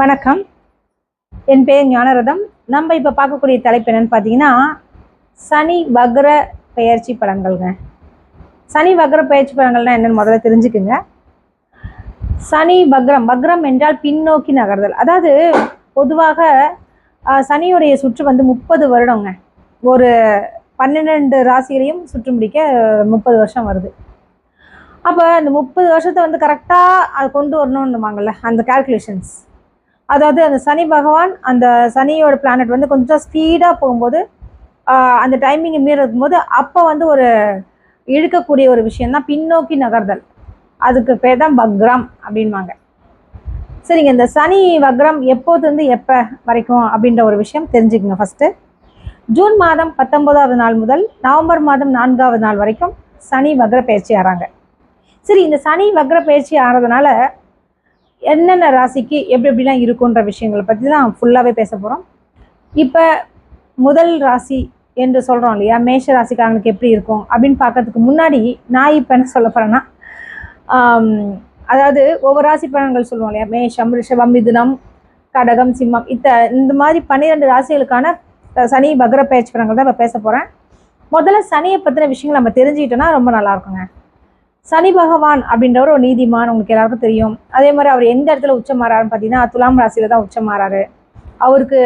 வணக்கம். என் பேர் ஞானரதம். நம்ம இப்போ பார்க்கக்கூடிய தலைப்பு என்னன்னு பார்த்தீங்கன்னா சனி வக்ர பெயர்ச்சி பலன்கள்ங்க. சனி வக்ர பெயர்ச்சி படங்கள்னா என்னன்னு முதல்ல தெரிஞ்சுக்குங்க. சனி வக்ரம் வக்ரம் என்றால் பின்னோக்கி நகர்தல். அதாவது பொதுவாக சனியுடைய சுற்று வந்து முப்பது வருடங்க. ஒரு பன்னிரெண்டு ராசிகளையும் சுற்று முடிக்க முப்பது வருஷம் வருது. அப்போ அந்த முப்பது வருஷத்தை வந்து கரெக்டாக அது கொண்டு வரணும்னுவாங்கல்ல அந்த கால்குலேஷன்ஸ் அதாவது அந்த சனி பகவான் அந்த சனியோட பிளானட் வந்து கொஞ்சம் ஸ்பீடாக போகும்போது அந்த டைமிங்கை மீறும் போது அப்போ வந்து ஒரு இழுக்கக்கூடிய ஒரு விஷயம் தான் பின்னோக்கி நகர்தல். அதுக்கு பேர் தான் வக்ரம் அப்படின்வாங்க சரிங்க இந்த சனி வக்ரம் எப்போதுலேருந்து எப்போ வரைக்கும் அப்படின்ற ஒரு விஷயம் தெரிஞ்சுக்கங்க ஃபஸ்ட்டு ஜூன் மாதம் பத்தொன்பதாவது நாள் முதல் நவம்பர் மாதம் நான்காவது நாள் வரைக்கும் சனி வக்ர பயிற்சி ஆறாங்க. சரி இந்த சனி வக்ர பயிற்சி ஆறதுனால என்னென்ன ராசிக்கு எப்படி எப்படிலாம் இருக்குன்ற விஷயங்களை பற்றி தான் ஃபுல்லாகவே பேச போகிறோம் இப்போ முதல் ராசி என்று சொல்கிறோம் இல்லையா? மேஷ ராசிக்காரங்களுக்கு எப்படி இருக்கும் அப்படின்னு பார்க்கறதுக்கு முன்னாடி நான் இப்போ என்ன சொல்ல போகிறேன்னா அதாவது ஒவ்வொரு ராசி பலன்கள் சொல்லுவோம் இல்லையா? மேஷம் ரிஷபம் மிதுனம் கடகம் சிம்மம் இத்த இந்த மாதிரி பன்னிரெண்டு ராசிகளுக்கான சனி வக்ர பயிற்சி பலன்கள் தான் இப்போ பேச போகிறேன் முதல்ல சனியை பற்றின விஷயங்கள் நம்ம தெரிஞ்சுக்கிட்டோன்னா ரொம்ப நல்லா இருக்குங்க. சனி பகவான் அப்படின்றவர் ஒரு நீதிமான் உங்களுக்கு எல்லாருக்கும் தெரியும். அதே மாதிரி அவர் எந்த இடத்துல உச்சம் மாறாருன்னு பார்த்தீங்கன்னா துலாம் ராசியில தான் உச்சம் மாறாரு. அவருக்கு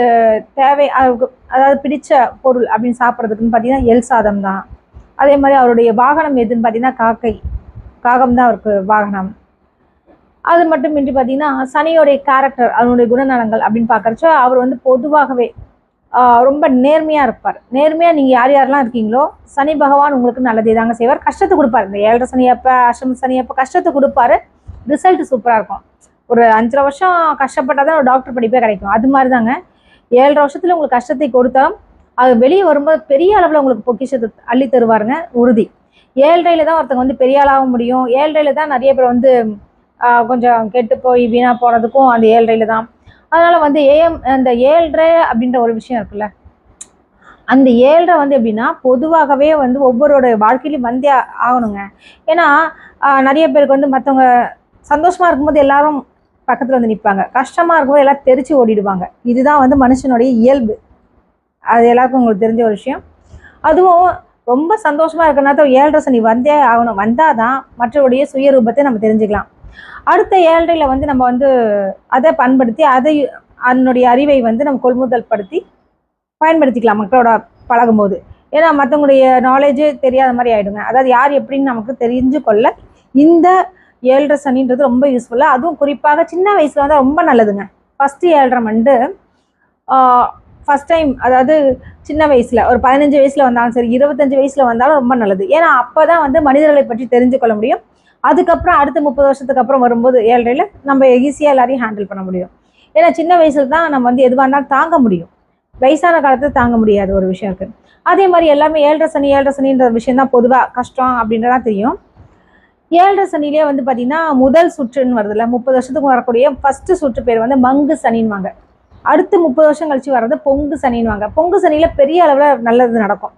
தேவை அவருக்கு அதாவது பிடிச்ச பொருள் அப்படின்னு சாப்பிட்றதுக்குன்னு பார்த்தீங்கன்னா எல் சாதம் தான். அதே மாதிரி அவருடைய வாகனம் எதுன்னு பார்த்தீங்கன்னா காக்கை. காகம் தான் அவருக்கு வாகனம். அது மட்டுமின்றி பார்த்தீங்கன்னா சனியோடைய கேரக்டர் அவனுடைய குணநலங்கள் அப்படின்னு பார்க்குறச்சோ அவர் வந்து பொதுவாகவே ரொம்ப நேர்மையாக இருப்பார். நேர்மையாக நீங்கள் யார் யாரெல்லாம் இருக்கீங்களோ சனி பகவான் உங்களுக்கு நல்லதே தாங்க செய்வார். கஷ்டத்தை கொடுப்பார். இந்த ஏழரை சனி அப்போ அஷ்டம சனி அப்போ கஷ்டத்தை கொடுப்பாரு. ரிசல்ட் சூப்பராக இருக்கும். ஒரு அஞ்சரை வருஷம் கஷ்டப்பட்டால் தான் ஒரு டாக்டர் படிப்பே கிடைக்கும். அது மாதிரி தாங்க ஏழரை வருஷத்தில் உங்களுக்கு கஷ்டத்தை கொடுத்தாலும் அது வெளியே வரும்போது பெரிய அளவில் உங்களுக்கு பொக்கிஷத்தை அள்ளி தருவாருங்க. உறுதி. ஏழ்ரையில தான் ஒருத்தங்க வந்து பெரிய ஆளாக முடியும். ஏழ்ரையில தான் நிறைய பேர் வந்து கொஞ்சம் கெட்டு போய் வீணாக போகிறதுக்கும் அந்த ஏழ்ரையில தான். அதனால வந்து ஏஎம் அந்த ஏழ்ரை அப்படின்ற ஒரு விஷயம் இருக்குல்ல. அந்த ஏழ்ரை வந்து எப்படின்னா பொதுவாகவே வந்து ஒவ்வொருடைய வாழ்க்கையிலும் வந்தே ஆகணுங்க. ஏன்னா நிறைய பேருக்கு வந்து மற்றவங்க சந்தோஷமா இருக்கும்போது எல்லாரும் பக்கத்துல வந்து நிற்பாங்க கஷ்டமா இருக்கும்போது எல்லாம் தெரிச்சு ஓடிடுவாங்க. இதுதான் வந்து மனுஷனுடைய இயல்பு. அது எல்லாருக்கும் உங்களுக்கு தெரிஞ்ச ஒரு விஷயம். அதுவும் ரொம்ப சந்தோஷமா இருக்கிற நேரத்தில் ஏழரை சனி வந்தே ஆகணும். வந்தாதான் மற்றவருடைய சுயரூபத்தை நம்ம தெரிஞ்சுக்கலாம். அடுத்த ஏழரையில் வந்து நம்ம வந்து அதை பண்படுத்தி அதை அதனுடைய அறிவை வந்து நம்ம கொள்முதல் படுத்தி பயன்படுத்திக்கலாம் மக்களோட பழகும்போது. ஏன்னா மற்றவங்களுடைய நாலேஜே தெரியாத மாதிரி ஆகிடுங்க அதாவது யார் எப்படின்னு நமக்கு தெரிஞ்சு கொள்ள இந்த ஏழரை சனின்றது ரொம்ப யூஸ்ஃபுல்லாக அதுவும் குறிப்பாக சின்ன வயசில் வந்து ரொம்ப நல்லதுங்க. ஃபஸ்ட்டு ஏழரை மண்டு ஃபஸ்ட் டைம் அதாவது சின்ன வயசில் ஒரு பதினஞ்சு வயசில் வந்தாலும் சரி இருபத்தஞ்சு வயசில் வந்தாலும் ரொம்ப நல்லது. ஏன்னா அப்போ தான் வந்து மனிதர்களை பற்றி தெரிஞ்சு கொள்ள முடியும். அதுக்கப்புறம் அடுத்த முப்பது வருஷத்துக்கு அப்புறம் வரும்போது ஏழரையில் நம்ம ஈஸியாக எல்லாரையும் ஹேண்டில் பண்ண முடியும். ஏன்னா சின்ன வயசில் தான் நம்ம வந்து எதுவாக இருந்தாலும் தாங்க முடியும். வயசான காலத்தில் தாங்க முடியாத ஒரு விஷயம் இருக்குது அதே மாதிரி எல்லாமே ஏழரை சனி ஏழரை சனின்ற விஷயம் தான் பொதுவாக கஷ்டம் அப்படின்றதான் தெரியும். ஏழரை சனிலே வந்து பார்த்தீங்கன்னா முதல் சுற்றுன்னு வருதுல்ல முப்பது வருஷத்துக்கு வரக்கூடிய ஃபஸ்ட்டு சுற்று பேர் வந்து மங்கு சனின்வாங்க அடுத்து முப்பது வருஷம் கழிச்சு வர்றது பொங்கு சனின்வாங்க பொங்கு சனியில் பெரிய அளவில் நல்லது நடக்கும்.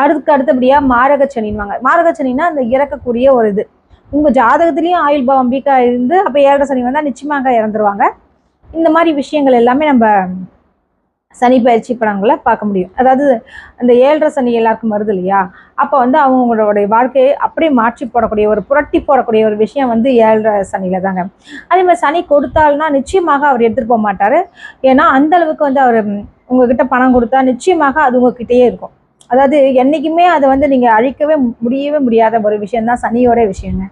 அடுத்துக்கு அடுத்தபடியாக மாரக சனின்வாங்க மாரக சனின்னா அந்த இறக்கக்கூடிய ஒரு இது. உங்கள் ஜாதகத்துலேயும் ஆயுள் பாவம் வீக்காக இருந்து அப்போ ஏழரை சனி வந்தால் நிச்சயமாக இறந்துருவாங்க. இந்த மாதிரி விஷயங்கள் எல்லாமே நம்ம சனி பயிற்சி படங்களை பார்க்க முடியும். அதாவது அந்த ஏழரை சனி எல்லாருக்கும் வருது இல்லையா? அப்போ வந்து அவங்களுடைய வாழ்க்கையை அப்படியே மாற்றி போடக்கூடிய ஒரு புரட்டி போடக்கூடிய ஒரு விஷயம் வந்து ஏழரை சனியில் தாங்க. அதே மாதிரி சனி கொடுத்தால்னா நிச்சயமாக அவர் எடுத்துகிட்டு போக மாட்டார். ஏன்னா அந்த அளவுக்கு வந்து அவர் உங்ககிட்ட பணம் கொடுத்தா நிச்சயமாக அது உங்ககிட்டயே இருக்கும். அதாவது என்றைக்குமே அதை வந்து நீங்கள் அழிக்கவே முடியவே முடியாத ஒரு விஷயம் தான் சனியோட விஷயங்க.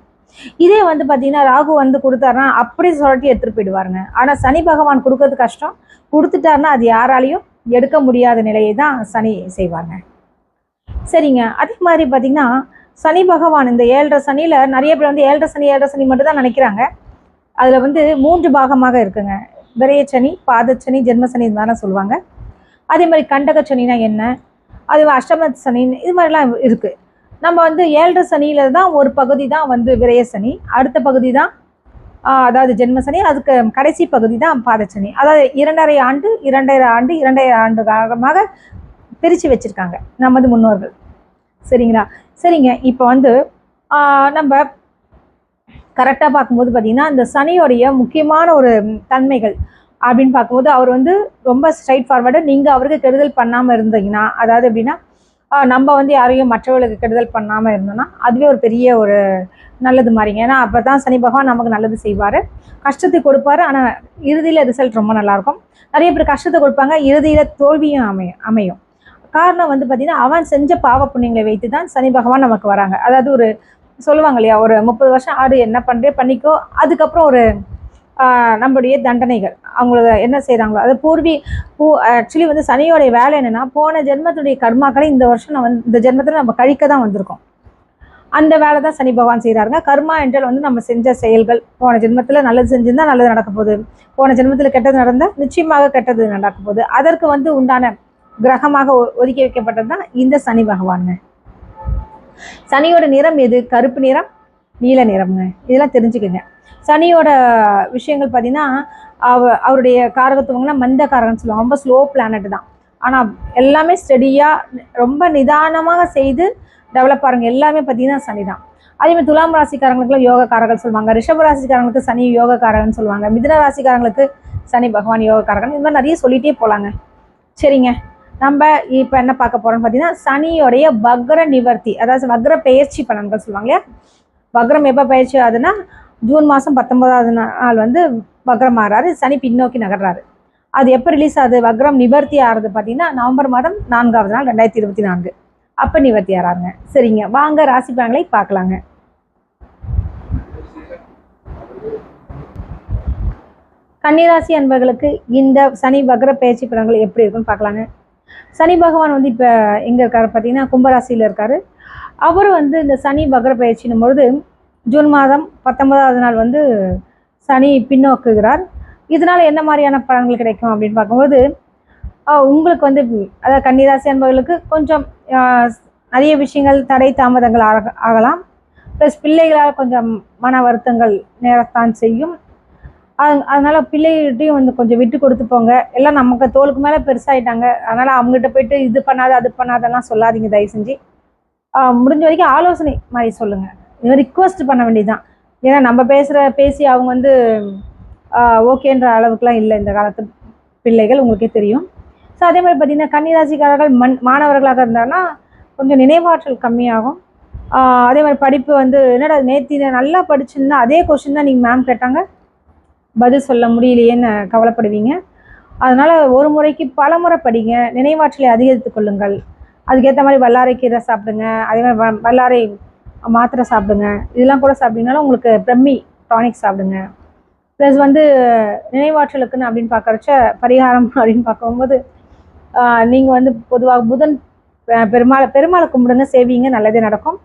இதே வந்து பார்த்தீங்கன்னா ராகு வந்து கொடுத்தாருன்னா அப்படி சொல்லி எடுத்துகிட்டு போயிடுவாருங்க. ஆனால் சனி பகவான் கொடுக்கறது கஷ்டம். கொடுத்துட்டாருன்னா அது யாராலையும் எடுக்க முடியாத நிலையை தான் சனி செய்வாங்க. சரிங்க. அதே மாதிரி பார்த்தீங்கன்னா சனி பகவான் இந்த ஏழரை சனியில் நிறைய பேர் வந்து ஏழரை சனி ஏழரை சனி மட்டும் தான் நினைக்கிறாங்க. அதில் வந்து மூன்று பாகமாக இருக்குங்க. விரையச்சனி பாதச்சனி ஜென்மசனி இது மாதிரிலாம் சொல்லுவாங்க. அதே மாதிரி கண்டக சனினா என்ன? அது அஷ்டம சனி இது மாதிரிலாம் இருக்குது நம்ம வந்து ஏழரை சனியில தான் ஒரு பகுதி தான் வந்து விரய சனி அடுத்த பகுதி தான் அதாவது ஜென்ம சனி அதுக்கு கடைசி பகுதி தான் பாதச்சனி அதாவது இரண்டரை ஆண்டு இரண்டரை ஆண்டு இரண்டரை ஆண்டு காலமாக பிரித்து வச்சுருக்காங்க நமது முன்னோர்கள். சரிங்களா? சரிங்க. இப்போ வந்து நம்ம கரெக்டாக பார்க்கும்போது பார்த்திங்கன்னா இந்த சனியோடைய முக்கியமான ஒரு தன்மைகள் அப்படின்னு பார்க்கும்போது அவர் வந்து ரொம்ப ஸ்ட்ரைட் ஃபார்வர்டு நீங்கள் அவருக்கு கெடுதல் பண்ணாமல் இருந்தீங்கன்னா அதாவது எப்படின்னா நம்ம வந்து யாரையும் மற்றவர்களுக்கு கெடுதல் பண்ணாமல் இருந்தோம்னா அதுவே ஒரு பெரிய ஒரு நல்லது மாதிரிங்க. ஏன்னா அப்போ தான் சனி பகவான் நமக்கு நல்லது செய்வார். கஷ்டத்தை கொடுப்பாரு. ஆனால் இறுதியில் ரிசல்ட் ரொம்ப நல்லாயிருக்கும். நிறைய பேர் கஷ்டத்தை கொடுப்பாங்க. இறுதியில் தோல்வியும் அமையும் அமையும். காரணம் வந்து பார்த்திங்கன்னா அவன் செஞ்ச பாவ புண்ணியங்களை வைத்து தான் சனி பகவான் நமக்கு வராங்க. அதாவது ஒரு சொல்லுவாங்க இல்லையா ஒரு முப்பது வருஷம் ஆடு என்ன பண்ணுறே பண்ணிக்கோ. அதுக்கப்புறம் ஒரு நம்மளுடைய தண்டனைகள். அவங்களுக்கு என்ன செய்கிறாங்களோ அது பூர்வி பூ ஆக்சுவலி வந்து சனியோடைய வேலை என்னென்னா போன ஜென்மத்துடைய கர்மாக்களை இந்த வருஷம் நம்ம இந்த ஜென்மத்தில் நம்ம கழிக்க தான் வந்திருக்கோம். அந்த வேலை தான் சனி பகவான் செய்கிறாருங்க கர்மா என்றால் வந்து நம்ம செஞ்ச செயல்கள் போன ஜென்மத்தில் நல்லது செஞ்சிருந்தால் நல்லது நடக்க போகுது. போன ஜென்மத்தில் கெட்டது நடந்தால் நிச்சயமாக கெட்டது நடக்க போகுது. அதற்கு வந்து உண்டான கிரகமாக ஒ- ஒதுக்கி வைக்கப்பட்டது தான் இந்த சனி பகவானுங்க. சனியோட நிறம் எது? கருப்பு நிறம் நீல நிறம்ங்க. இதெல்லாம் தெரிஞ்சுக்கோங்க. சனியோட விஷயங்கள் பார்த்தீங்கன்னா அவ அவருடைய காரகத்துவங்கன்னா மந்த காரகம்னு சொல்லுவாங்க. ரொம்ப ஸ்லோ பிளானட் தான். ஆனால் எல்லாமே ஸ்டெடியாக ரொம்ப நிதானமாக செய்து டெவலப் ஆகிறவங்க எல்லாமே பார்த்தீங்கன்னா சனி தான். அதே மாதிரி துலாம் ராசிக்காரங்களுக்குலாம் யோகக்காரர்கள் சொல்லுவாங்க. ரிஷப ராசிக்காரங்களுக்கு சனி யோகக்காரகன் சொல்லுவாங்க. மிதன ராசிக்காரங்களுக்கு சனி பகவான் யோகக்காரகன் இந்த மாதிரி நிறைய சொல்லிட்டே போகலாங்க சரிங்க. நம்ம இப்போ என்ன பார்க்க போகிறோம்னு பார்த்தீங்கன்னா சனியோடைய வக்ர நிவர்த்தி அதாவது வக்ர பெயர்ச்சி பலன்கள் சொல்லுவாங்க இல்லையா? வக்ரம் எப்போ பயிற்சி ஆகுதுன்னா ஜூன் மாதம் பத்தொன்பதாவது நாள் வந்து வக்ரம் ஆறாரு சனி பின்னோக்கி நகர்றாரு. அது எப்போ ரிலீஸ் ஆகுது? வக்ரம் நிவர்த்தி ஆகிறது பார்த்தீங்கன்னா நவம்பர் மாதம் நான்காவது நாள் ரெண்டாயிரத்தி இருபத்தி நான்கு. அப்போ நிவர்த்தி ஆறாங்க சரிங்க. வாங்க ராசி பலன்களை பார்க்கலாங்க. கன்னிராசி அன்பர்களுக்கு இந்த சனி வக்ர பயிற்சி பலன்கள் எப்படி இருக்குன்னு பார்க்கலாங்க. சனி பகவான் வந்து இப்போ எங்கே இருக்காரு பார்த்தீங்கன்னா கும்பராசியில் இருக்காரு. அவர் வந்து இந்த சனி வக்ர பயிற்சினும் பொழுது ஜூன் மாதம் பத்தொன்பதாவது நாள் வந்து சனி பின்னோக்குகிறார். இதனால் என்ன மாதிரியான பலன்கள் கிடைக்கும் அப்படின்னு பார்க்கும்போது உங்களுக்கு வந்து அதாவது கன்னிராசி என்பவர்களுக்கு கொஞ்சம் நிறைய விஷயங்கள் தடை தாமதங்கள் ஆக ஆகலாம். ப்ளஸ் பிள்ளைகளால் கொஞ்சம் மன வருத்தங்கள் நேரத்தான் செய்யும். அது அதனால் பிள்ளைகிட்டையும் வந்து கொஞ்சம் விட்டு கொடுத்து போங்க. எல்லாம் நமக்கு தோலுக்கு மேலே பெருசாயிட்டாங்க. அதனால் அவங்ககிட்ட போயிட்டு இது பண்ணாத அது பண்ணாதெல்லாம் சொல்லாதீங்க தயவு செஞ்சு. முடிஞ்ச வரைக்கும் ஆலோசனை மாதிரி சொல்லுங்கள் இது ரிக்வஸ்ட் பண்ண வேண்டியதுதான். ஏன்னா நம்ம பேசுகிற பேசி அவங்க வந்து ஓகேன்ற அளவுக்குலாம் இல்லை இந்த காலத்து பிள்ளைகள் உங்களுக்கே தெரியும். ஸோ அதே மாதிரி பார்த்தீங்கன்னா கன்னிராசிக்காரர்கள் மண் மாணவர்களாக இருந்தாங்கன்னா கொஞ்சம் நினைவாற்றல் கம்மியாகும். அதே மாதிரி படிப்பு வந்து என்னடா நேத்தி நல்லா படிச்சிருந்தா அதே கொஷின் தான் நீங்கள் மேம் கேட்டாங்க. பதில் சொல்ல முடியலையேன்னு கவலைப்படுவீங்க. அதனால் ஒரு முறைக்கு பல முறை படிங்க. நினைவாற்றலை அதிகரித்துக் கொள்ளுங்கள். அதுக்கேற்ற மாதிரி வல்லாரை கீரை சாப்பிடுங்க. அதே மாதிரி வ- வல்லாரை மாத்திரை சாப்பிடுங்க. இதெல்லாம் கூட சாப்பிட்டீங்கனாலும் உங்களுக்கு பிரம்மி டானிக் சாப்பிடுங்க. ப்ளஸ் வந்து நினைவாற்றலுக்குன்னு அப்படின்னு பார்க்குறச்ச பரிகாரம் அப்படின்னு பார்க்கும்போது நீங்கள் வந்து பொதுவாக புதன் பெருமாளை பெருமாளை கும்பிடுங்க சேவிங்க நல்லதே நடக்கும்.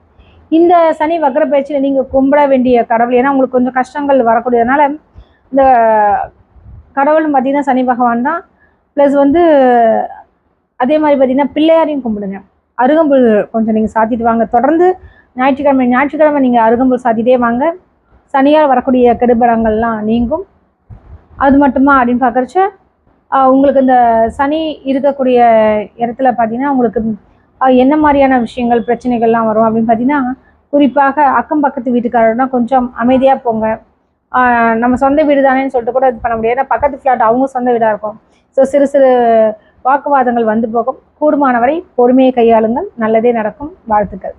இந்த சனி வக்கர பயிற்சியில் நீங்கள் கும்பிட வேண்டிய கடவுள் ஏன்னா உங்களுக்கு கொஞ்சம் கஷ்டங்கள் வரக்கூடியதுனால இந்த கடவுள் பார்த்தீங்கன்னா சனி பகவான் தான். ப்ளஸ் வந்து அதே மாதிரி பார்த்தீங்கன்னா பிள்ளையாரையும் கும்பிடுங்க. அருகம்புல் கொஞ்சம் நீங்கள் சாத்திட்டு வாங்க. தொடர்ந்து ஞாயிற்றுக்கிழமை ஞாயிற்றுக்கிழமை நீங்கள் அருகம்புல் சாத்திட்டே வாங்க. சனியால் வரக்கூடிய கெடுபடங்கள்லாம் நீங்கும். அது மட்டுமா அப்படின்னு பார்க்குறச்ச உங்களுக்கு இந்த சனி இருக்கக்கூடிய இடத்துல பார்த்தீங்கன்னா உங்களுக்கு என்ன மாதிரியான விஷயங்கள் பிரச்சனைகள்லாம் வரும் அப்படின்னு பார்த்தீங்கன்னா குறிப்பாக அக்கம் பக்கத்து வீட்டுக்காரர்னா கொஞ்சம் அமைதியாக போங்க. நம்ம சொந்த வீடு தானேன்னு சொல்லிட்டு கூட இது பண்ண முடியாது. ஏன்னா பக்கத்து ஃப்ளாட் அவங்க சொந்த வீடாக இருக்கும். ஸோ சிறு சிறு வாக்குவாதங்கள் வந்து போகும். கூடுமானவரை பொறுமையை கையாளுங்கள். நல்லதே நடக்கும். வாழ்த்துக்கள்.